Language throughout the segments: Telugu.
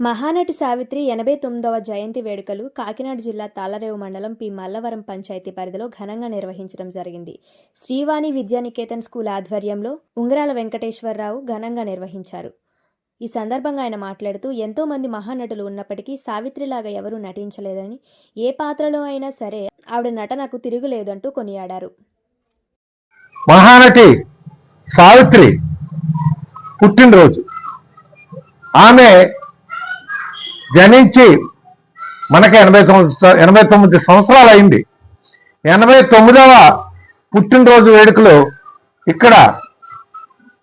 మహానటి సావిత్రి ఎనభై తొమ్మిదవ జయంతి వేడుకలు కాకినాడ జిల్లా తాళరేవు మండలం పి. మల్లవరం పంచాయతీ పరిధిలో ఘనంగా నిర్వహించడం జరిగింది. శ్రీవాణి విద్యానికేతన్ స్కూల్ ఆధ్వర్యంలో ఉంగరాల వెంకటేశ్వరరావు ఘనంగా నిర్వహించారు. ఈ సందర్భంగా ఆయన మాట్లాడుతూ ఎంతో మంది మహానటులు ఉన్నప్పటికీ సావిత్రిలాగా ఎవరూ నటించలేదని ఏ పాత్రలో అయినా సరే ఆవిడ నటనకు తిరుగులేదంటూ కొనియాడారు. మహానటి సావిత్రి పుట్టినరోజు. ఆమె జనించి మనకి ఎనభై తొమ్మిది ఎనభై తొమ్మిది సంవత్సరాలు అయింది. ఎనభై తొమ్మిదవ పుట్టినరోజు వేడుకలు ఇక్కడ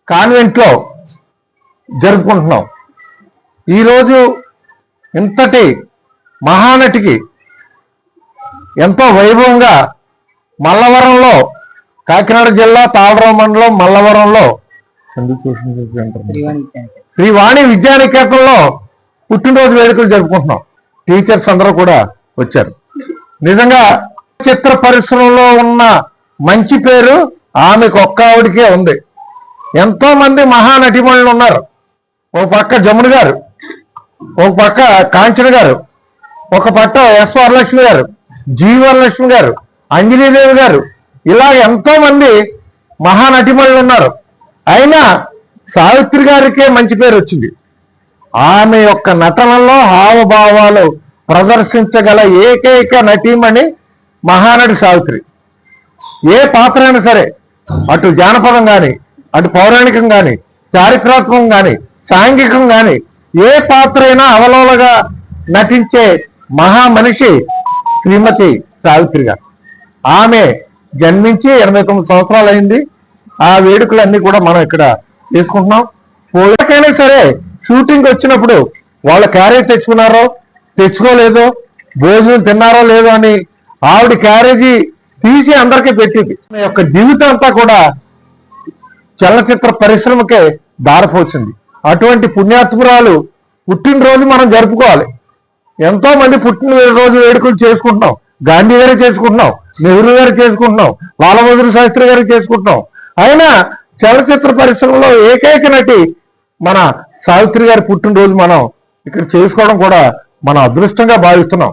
కాన్వెంట్లో జరుపుకుంటున్నాం. ఈరోజు ఇంతటి మహానటికి ఎంతో వైభవంగా మల్లవరంలో కాకినాడ జిల్లా తాళరావు మండలం మల్లవరంలో శ్రీవాణి విద్యానికేతన్లో పుట్టినరోజు వేడుకలు జరుపుకుంటున్నాం. టీచర్స్ అందరూ కూడా వచ్చారు. నిజంగా చిత్ర పరిశ్రమలో ఉన్న మంచి పేరు ఆమెకు ఒక్క ఆవిడికే ఉంది. ఎంతో మంది మహానటిమణులు ఉన్నారు. ఒక పక్క జమున గారు ఒక పక్క కాంచన గారు ఒక పక్క ఎస్ వరలక్ష్మి గారు జీ వరలక్ష్మి గారు అంజనీదేవి గారు ఇలా ఎంతో మంది మహానటిమణులు ఉన్నారు. అయినా సావిత్రి గారికే మంచి పేరు వచ్చింది. ఆమె యొక్క నటనలో హావభావాలు ప్రదర్శించగల ఏకైక నటీమణి మహానటి సావిత్రి. ఏ పాత్ర అయినా సరే అటు జానపదం కానీ అటు పౌరాణికం కానీ చారిత్రాత్మకం కానీ సాంఘికం కానీ ఏ పాత్ర అయినా అవలోలగా నటించే మహా మనిషి శ్రీమతి సావిత్రి గారు. ఆమె జన్మించి ఎనభై తొమ్మిది సంవత్సరాలు అయింది ఆ వేడుకలన్నీ కూడా మనం ఇక్కడ తీసుకుంటున్నాం. ఎవరికైనా సరే షూటింగ్ వచ్చినప్పుడు వాళ్ళ క్యారేజ్ తెచ్చుకున్నారో తెచ్చుకోలేదో భోజనం తిన్నారో లేదో అని ఆవిడ క్యారేజీ తీసి అందరికీ పెట్టింది. ఆమె యొక్క జీవితం అంతా కూడా చలనచిత్ర పరిశ్రమకే దారిపోసింది. అటువంటి పుణ్యాత్మురాలు పుట్టినరోజు మనం జరుపుకోవాలి. ఎంతో మంది పుట్టినరోజు వేడుకలు చేసుకుంటున్నాం. గాంధీ గారు చేసుకుంటున్నాం. నెహ్రూ గారు చేసుకుంటున్నాం. బాలబహదూర్ శాస్త్రి గారు చేసుకుంటున్నాం. అయినా చలనచిత్ర పరిశ్రమలో ఏకైక నటి మన సావిత్రి గారి పుట్టినరోజు మనం ఇక్కడ చేసుకోవడం కూడా మన అదృష్టంగా భావిస్తున్నాం.